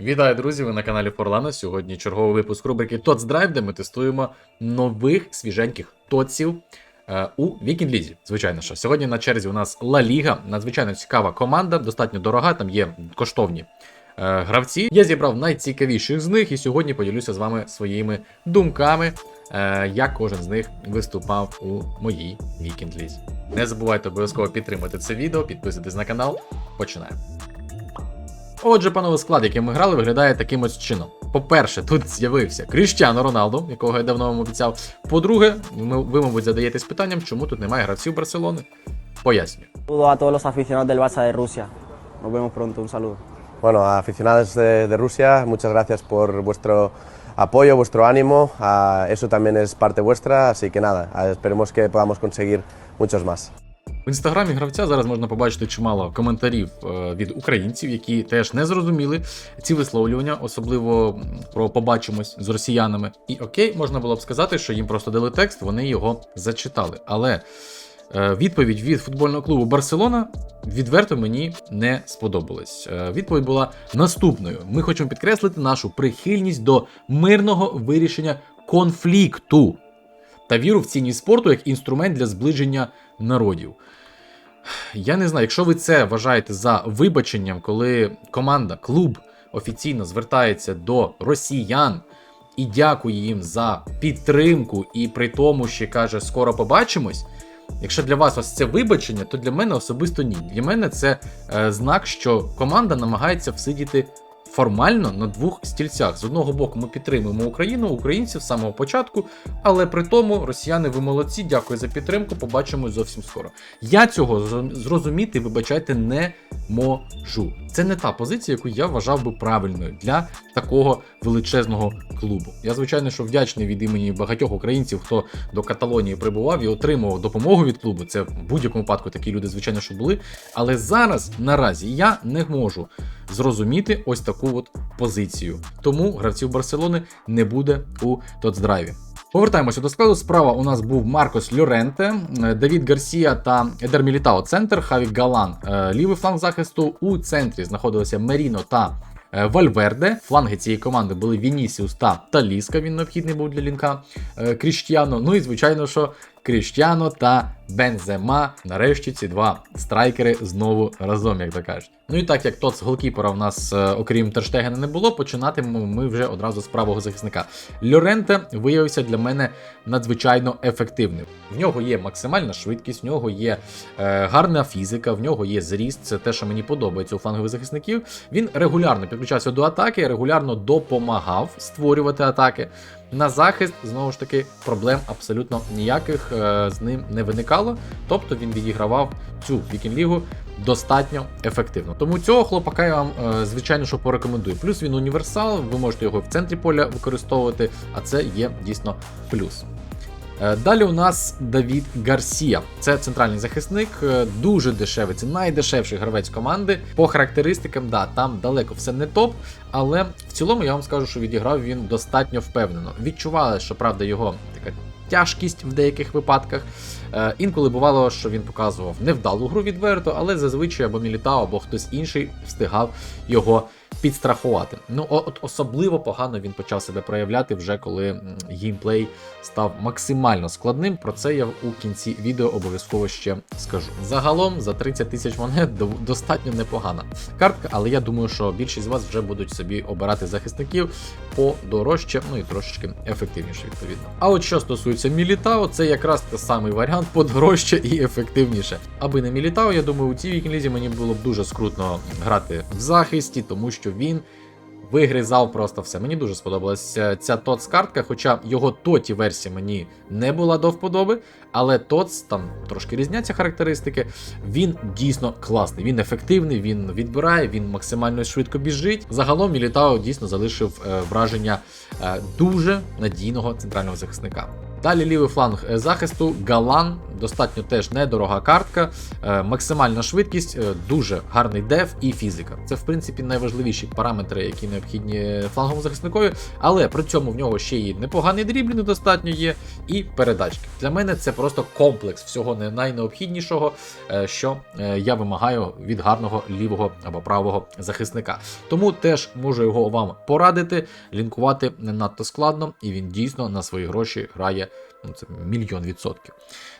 Вітаю, друзі! Ви на каналі Форлана. Сьогодні черговий випуск рубрики Tots Drive, де ми тестуємо нових свіженьких тоців е, у Вікінг Лізі. Звичайно що. Сьогодні на черзі у нас Ла Ліга, надзвичайно цікава команда, достатньо дорога, там є коштовні е, гравці. Я зібрав найцікавіших з них і сьогодні поділюся з вами своїми думками, е, як кожен з них виступав у моїй Вікінг Лізі. Не забувайте обов'язково підтримати це відео, підписуйтесь на канал. Починаємо. Отже, панове склад, який ми грали, виглядає таким ось чином. По-перше, тут з'явився Кріштіано Роналду, якого я давно вам обіцяв. По-друге, ви, мабуть, задаєтесь питанням, чому тут немає гравців Барселони. Пояснюю. saludo a todos los aficionados del Barça de Rusia. Nos vemos pronto, un saludo. Bueno, aficionados de, de Rusia, muchas gracias por vuestro apoyo, vuestro ánimo. Ah, eso también es parte vuestra, así que nada, ah, esperemos que podamos conseguir muchos más. В інстаграмі гравця зараз можна побачити чимало коментарів е, від українців, які теж не зрозуміли ці висловлювання, особливо про побачимось з росіянами. І окей, можна було б сказати, що їм просто дали текст, вони його зачитали. Але е, відповідь від футбольного клубу Барселона відверто мені не сподобалась. Е, відповідь була наступною: ми хочемо підкреслити нашу прихильність до мирного вирішення конфлікту та віру в цінність спорту як інструмент для зближення народів. Я не знаю, якщо ви це вважаєте за вибаченням, коли команда, клуб офіційно звертається до росіян і дякує їм за підтримку, і при тому ще каже, скоро побачимось. Якщо для вас ось це вибачення, то для мене особисто ні. Для мене це е, знак, що команда намагається всидіти формально на двох стільцях. З одного боку, ми підтримуємо Україну, українців з самого початку, але при тому росіяни ви молодці, дякую за підтримку. Побачимось зовсім скоро. Я цього зро- зрозуміти, вибачайте, не можу. Це не та позиція, яку я вважав би правильною для такого величезного клубу. Я звичайно, що вдячний від імені багатьох українців, хто до Каталонії прибував і отримував допомогу від клубу. Це в будь-якому випадку такі люди, звичайно, що були. Але зараз наразі я не можу зрозуміти ось таку от позицію. Тому гравців Барселони не буде у Тоцдрайві. Повертаємося до складу. Справа у нас був Маркос Льоренте, Давід Гарсія та Едер Мілітао центр, Хавік Галан е, лівий фланг захисту. У центрі знаходилися Меріно та е, Вальверде. Фланги цієї команди були Вінісіус та Таліска. Він необхідний був для лінка е, Кріштіано. Ну і звичайно, що Кріштіано та Бензема. Нарешті ці два страйкери знову разом, як то кажуть. Ну і так як тот з голкіпера в нас, е, окрім Терштегена, не було, починатимемо ми вже одразу з правого захисника. Льоренте виявився для мене надзвичайно ефективним. В нього є максимальна швидкість, в нього є е, гарна фізика, в нього є зріст. Це те, що мені подобається у флангових захисників. Він регулярно підключався до атаки, регулярно допомагав створювати атаки. На захист, знову ж таки, проблем абсолютно ніяких е, з ним не виникало. Тобто він відігравав цю вікінг-лігу достатньо ефективно. Тому цього хлопака я вам, е, звичайно, що порекомендую. Плюс він універсал, ви можете його в центрі поля використовувати, а це є дійсно плюс. Е, Далі у нас Давід Гарсія. Це центральний захисник, е, дуже дешевий. Це найдешевший гравець команди. По характеристикам, да, там далеко все не топ. Але в цілому я вам скажу, що відіграв він достатньо впевнено. Відчували, що правда його така тяжкість в деяких випадках. Е, інколи бувало, що він показував невдалу гру відверто, але зазвичай або Мілітао, або хтось інший встигав його підстрахувати. Ну, от особливо погано він почав себе проявляти вже коли геймплей став максимально складним. Про це я у кінці відео обов'язково ще скажу. Загалом за 30 тисяч монет достатньо непогана картка, але я думаю, що більшість з вас вже будуть собі обирати захисників подорожче, ну і трошечки ефективніше, відповідно. А от що стосується Мілітао, це якраз той самий варіант подорожче і ефективніше. Аби не Мілітао, я думаю, у цій вікінлізі мені було б дуже скрутно грати в захисті, тому що він вигризав просто все. Мені дуже сподобалася ця ТОЦ картка, хоча його тоті версія мені не була до вподоби, але ТОЦ там трошки різняться характеристики. Він дійсно класний, він ефективний, він відбирає, він максимально швидко біжить. Загалом Мілітао дійсно залишив е, враження е, дуже надійного центрального захисника. Далі лівий фланг е, захисту Галан, достатньо теж недорога картка, е, максимальна швидкість, е, дуже гарний деф і фізика. Це, в принципі, найважливіші параметри, які необхідні фланговому захисникові, але при цьому в нього ще й непоганий дріблінг достатньо є, і передачки. Для мене це просто комплекс всього найнеобхіднішого, е, що я вимагаю від гарного лівого або правого захисника. Тому теж можу його вам порадити. Лінкувати не надто складно, і він дійсно на свої гроші грає ну, це мільйон відсотків.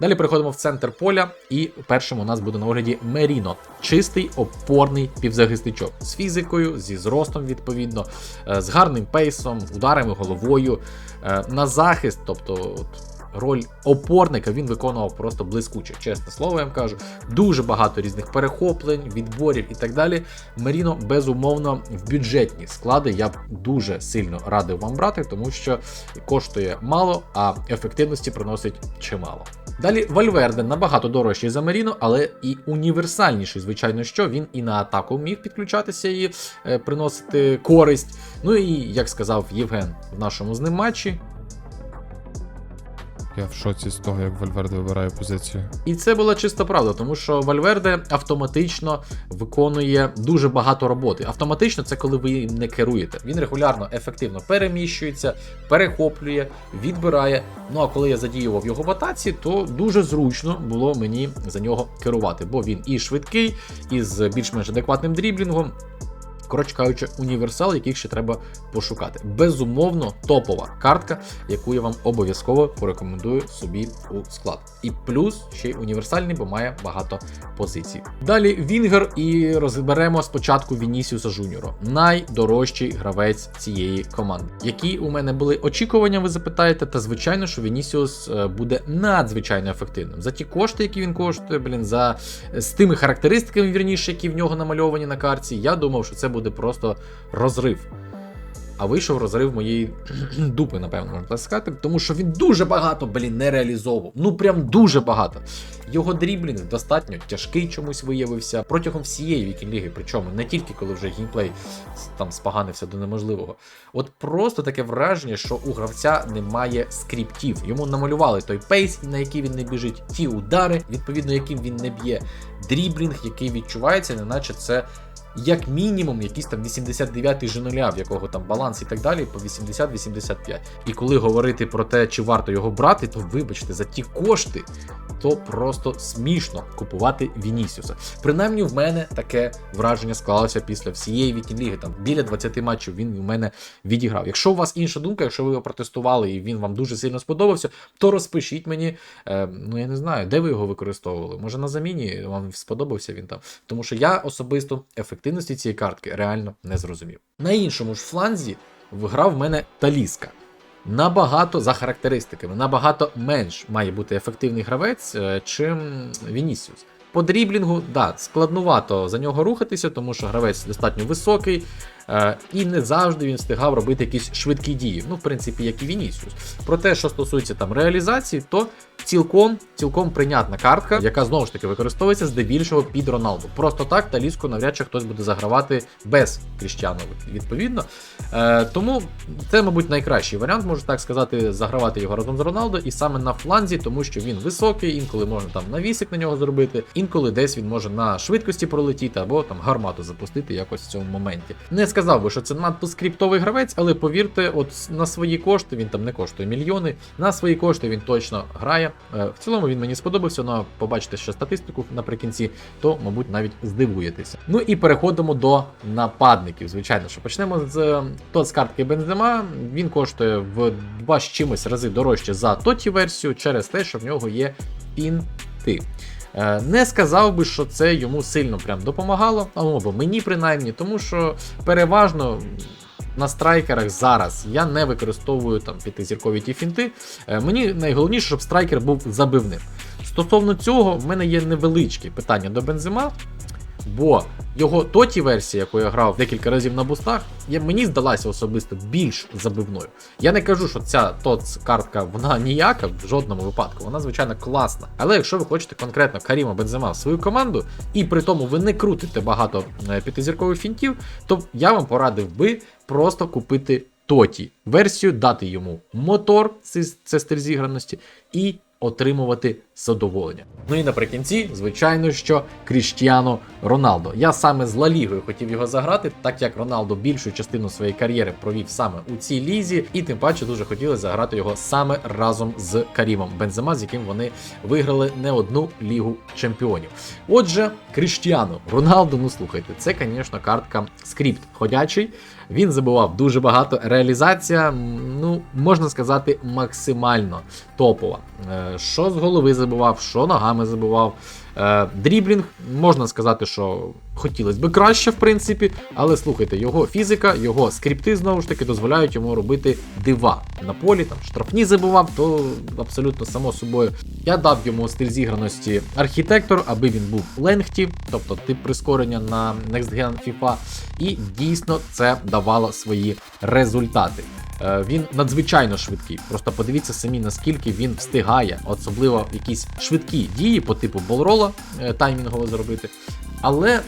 Далі переходимо в центр поля, і першим у нас буде на огляді Меріно. Чистий опорний півзахисничок з фізикою, зі зростом, відповідно, е, з гарним пейсом, ударами головою. Е, На захист, тобто. Роль опорника він виконував просто блискуче, чесне слово, я вам кажу. Дуже багато різних перехоплень, відборів і так далі. Меріно, безумовно, в бюджетні склади я б дуже сильно радив вам брати, тому що коштує мало, а ефективності приносить чимало. Далі Вальверде набагато дорожчий за Меріно, але і універсальніший, звичайно, що він і на атаку міг підключатися і е, приносити користь. Ну і як сказав Євген в нашому з ним матчі, Я в шоці з того, як Вальверде вибирає позицію. І це була чиста правда, тому що Вальверде автоматично виконує дуже багато роботи. Автоматично це коли ви їм не керуєте. Він регулярно ефективно переміщується, перехоплює, відбирає. Ну а коли я задіював його в атаці, то дуже зручно було мені за нього керувати, бо він і швидкий, і з більш-менш адекватним дріблінгом. Коротше кажучи, універсал, яких ще треба пошукати. Безумовно, топова картка, яку я вам обов'язково порекомендую собі у склад. І плюс ще й універсальний, бо має багато позицій. Далі Вінгер і розберемо спочатку Вінісіуса Жуніора, найдорожчий гравець цієї команди. Які у мене були очікування, ви запитаєте, та звичайно, що Вінісіус е, буде надзвичайно ефективним. За ті кошти, які він коштує, блін, за з тими характеристиками, вірніше, які в нього намальовані на карті, я думав, що це буде просто розрив. А вийшов розрив моєї дупи, напевно, можна сказати, тому що він дуже багато, блін, не реалізовував. Ну прям дуже багато. Його дріблінг достатньо тяжкий чомусь виявився протягом всієї вікінг-ліги, причому не тільки коли вже геймплей там споганився до неможливого. От просто таке враження, що у гравця немає скріптів. Йому намалювали той пейс, на який він не біжить, ті удари, відповідно яким він не б'є, дріблінг, який відчувається, неначе це як мінімум якийсь там 89-й женоля, в якого там баланс і так далі, по 80-85. І коли говорити про те, чи варто його брати, то вибачте, за ті кошти, то просто смішно купувати Вінісіуса. Принаймні, в мене таке враження склалося після всієї вікінг-ліги. Там біля 20 матчів він в мене відіграв. Якщо у вас інша думка, якщо ви його протестували і він вам дуже сильно сподобався, то розпишіть мені. Е, ну я не знаю, де ви його використовували. Може на заміні вам сподобався він там. Тому що я особисто ефективності цієї картки реально не зрозумів. На іншому ж фланзі грав в мене Таліска. Набагато за характеристиками, набагато менш має бути ефективний гравець, е, чим Вінісіус. По дріблінгу, да, складнувато за нього рухатися, тому що гравець достатньо високий, і не завжди він встигав робити якісь швидкі дії. Ну, в принципі, як і Вінісіус. Про те, що стосується там реалізації, то цілком цілком прийнятна картка, яка знову ж таки використовується здебільшого під Роналду. Просто так таліску навряд чи хтось буде загравати без Кріштіану, відповідно. Е, тому це, мабуть, найкращий варіант, можу так сказати, загравати його разом з Роналдо, і саме на фланзі, тому що він високий, інколи можна там навісик на нього зробити, інколи десь він може на швидкості пролетіти або там гармату запустити якось в цьому моменті. Не сказав би, що це надто скриптовий гравець, але повірте, от на свої кошти він там не коштує мільйони. На свої кошти він точно грає. Е, В цілому він мені сподобався, але побачите ще статистику наприкінці, то, мабуть, навіть здивуєтеся. Ну і переходимо до нападників. Звичайно, що почнемо з е, тот з картки Бензема. Він коштує в два з чимось рази дорожче за тоті версію через те, що в нього є пінти. Е, Не сказав би, що це йому сильно прям допомагало, або мені принаймні, тому що переважно. На страйкерах зараз я не використовую там п'ятизіркові ті фінти. Е, Мені найголовніше, щоб страйкер був забивним. Стосовно цього, в мене є невеличкі питання до Бензима, бо його тоті версія, яку я грав декілька разів на бустах, я, мені здалася особисто більш забивною. Я не кажу, що ця ТОЦ картка вона ніяка в жодному випадку, вона звичайно класна. Але якщо ви хочете конкретно Каріма Бензема в свою команду, і при тому ви не крутите багато е, п'ятизіркових фінтів, то я вам порадив би просто купити Тоті версію, дати йому мотор, це, стиль зіграності, і отримувати задоволення. Ну і наприкінці, звичайно, що Кріштіано Роналдо. Я саме з Ла Лігою хотів його заграти, так як Роналдо більшу частину своєї кар'єри провів саме у цій лізі, і тим паче дуже хотіли заграти його саме разом з Карімом Бензема, з яким вони виграли не одну лігу чемпіонів. Отже, Кріштіано Роналдо, ну слухайте, це, звісно, картка скрипт ходячий. Він забував дуже багато. Реалізація, ну можна сказати, максимально топова. Е, Що з голови забував, що ногами забував. Е, Дріблінг, можна сказати, що хотілося би краще, в принципі, але слухайте, його фізика, його скрипти знову ж таки дозволяють йому робити дива на полі. Там штрафні забував, то абсолютно само собою. Я дав йому стиль зіграності архітектор, аби він був ленгті, тобто тип прискорення на Next Gen FIFA, і дійсно це давало свої результати. Е, Він надзвичайно швидкий. Просто подивіться самі, наскільки він встигає, особливо якісь швидкі дії по типу болрола е, таймінгово зробити. Але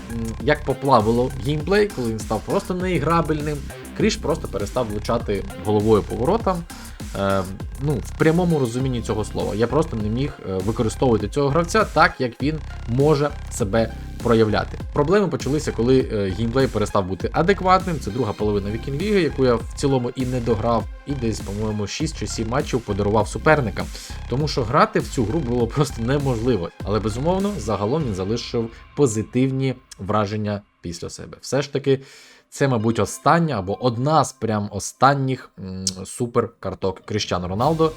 як поплавило геймплей, коли він став просто неіграбельним, Кріш просто перестав влучати головою поворотом. Е, ну, в прямому розумінні цього слова. Я просто не міг використовувати цього гравця так, як він може себе проявляти. Проблеми почалися, коли е, геймплей перестав бути адекватним. Це друга половина Вікінгліги, яку я в цілому і не дограв, і десь, по-моєму, 6 чи 7 матчів подарував суперникам. Тому що грати в цю гру було просто неможливо. Але безумовно, загалом він залишив позитивні враження після себе. Все ж таки. Це, мабуть, остання або одна з прям останніх м, супер карток Кріштіану Роналдо,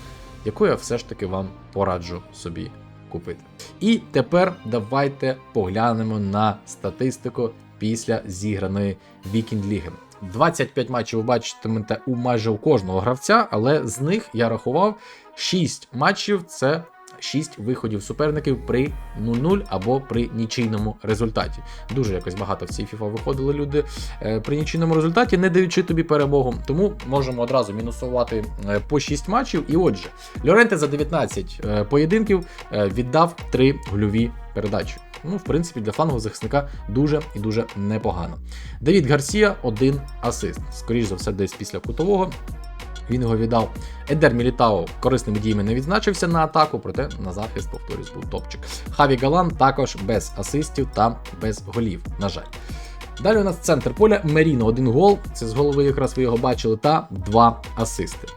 яку я все ж таки вам пораджу собі купити. І тепер давайте поглянемо на статистику після зіграної вікінд-ліги. 25 матчів ви бачитимете у майже у кожного гравця, але з них я рахував 6 матчів це 6 виходів суперників при 0-0 або при нічийному результаті. Дуже якось багато в цій FIFA виходили люди е, при нічийному результаті, не даючи тобі перемогу. Тому можемо одразу мінусувати е, по 6 матчів. І отже, Льоренте за 19 е, поєдинків віддав 3 гольові передачі. Ну, в принципі, для флангового захисника дуже і дуже непогано. Давід Гарсія один асист. Скоріш за все, десь після кутового. Він його віддав. Едер Мілітао корисними діями не відзначився на атаку, проте на захист, повторюсь, був топчик. Хаві Галан також без асистів та без голів, на жаль. Далі у нас центр поля Меріно один гол. Це з голови якраз ви його бачили, та два асисти.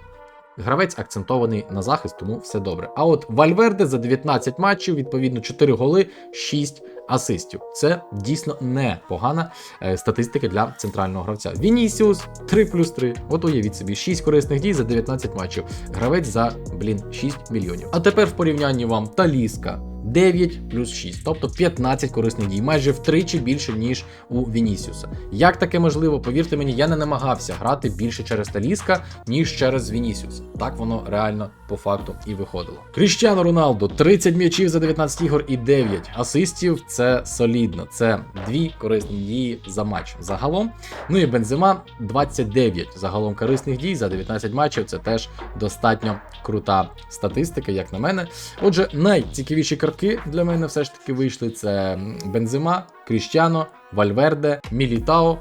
Гравець акцентований на захист, тому все добре. А от Вальверде за 19 матчів, відповідно, 4 голи, 6 асистів. Це дійсно непогана е, статистика для центрального гравця. Вінісіус 3 плюс 3. От уявіть собі, 6 корисних дій за 19 матчів. Гравець за, блін, 6 мільйонів. А тепер в порівнянні вам Таліска. 9 плюс 6, тобто 15 корисних дій, майже втричі більше, ніж у Вінісіуса. Як таке можливо? Повірте мені, я не намагався грати більше через Таліска, ніж через Вінісіуса. Так воно реально по факту і виходило. Кріштіано Роналдо 30 м'ячів за 19 ігор і 9 асистів. Це солідно. Це дві корисні дії за матч загалом. Ну і Бензема 29 загалом корисних дій за 19 матчів. Це теж достатньо крута статистика, як на мене. Отже, найцікавіші картки для мене все ж таки вийшли: це Бензима, Кріщано, Вальверде, Мілітао.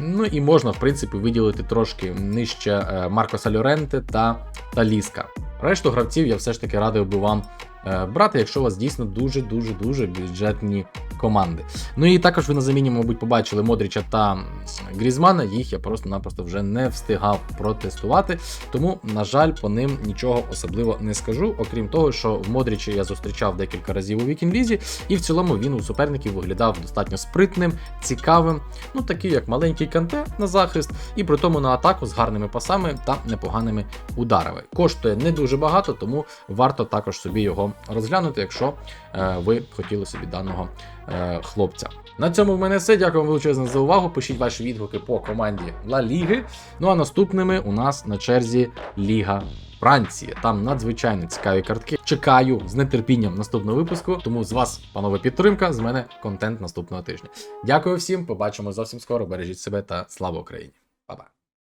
Ну і можна, в принципі, виділити трошки нижче Марко Маркоса Льоренте та Таліска. Решту гравців я все ж таки радив би вам е, брати, якщо у вас дійсно дуже-дуже дуже бюджетні команди. Ну і також ви на заміні, мабуть, побачили Модріча та Грізмана. Їх я просто-напросто вже не встигав протестувати. Тому, на жаль, по ним нічого особливо не скажу. Окрім того, що в Модрічі я зустрічав декілька разів у Вікінг-лізі, і в цілому він у суперників виглядав достатньо спритним, цікавим, ну такий як маленький канте на захист, і при тому на атаку з гарними пасами та непоганими ударами. Коштує не дуже багато, тому варто також собі його розглянути, якщо е, ви хотіли собі даного е, хлопця. На цьому в мене все. Дякую вам величезно за увагу. Пишіть ваші відгуки по команді Ла Ліги. Ну а наступними у нас на черзі Ліга. Франції. Там надзвичайно цікаві картки. Чекаю з нетерпінням наступного випуску. Тому з вас, панове, підтримка, з мене контент наступного тижня. Дякую всім, побачимо зовсім скоро. Бережіть себе та слава Україні. Па-па.